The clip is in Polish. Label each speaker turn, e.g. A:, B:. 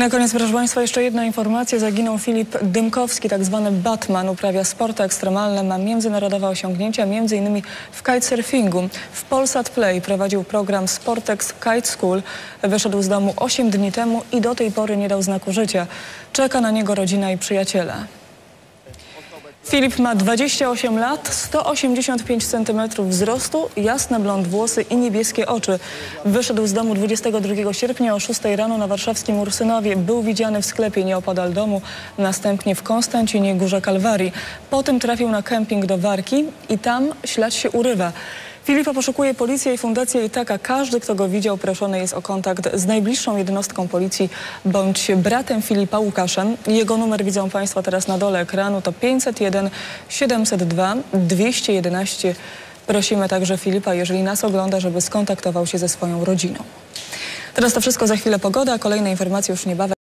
A: na koniec, proszę Państwa, jeszcze jedna informacja. Zaginął Filip Dymkowski, tak zwany Batman. Uprawia sporty ekstremalne, ma międzynarodowe osiągnięcia, innymi w kitesurfingu. W Polsat Play prowadził program Sportex Kite School. Wyszedł z domu 8 dni temu i do tej pory nie dał znaku życia. Czeka na niego rodzina i przyjaciele. Filip ma 28 lat, 185 cm wzrostu, jasne blond włosy i niebieskie oczy. Wyszedł z domu 22 sierpnia o 6 rano na warszawskim Ursynowie. Był widziany w sklepie nieopodal domu, następnie w Konstancinie Górze Kalwarii. Potem trafił na kemping do Warki i tam ślad się urywa. Filipa poszukuje policja i Fundacja Itaka. Każdy, kto go widział, proszony jest o kontakt z najbliższą jednostką policji bądź bratem Filipa Łukaszem. Jego numer widzą Państwo teraz na dole ekranu. To 501 702 211. Prosimy także Filipa, jeżeli nas ogląda, żeby skontaktował się ze swoją rodziną. Teraz to wszystko, za chwilę pogoda, kolejne informacje już niebawem.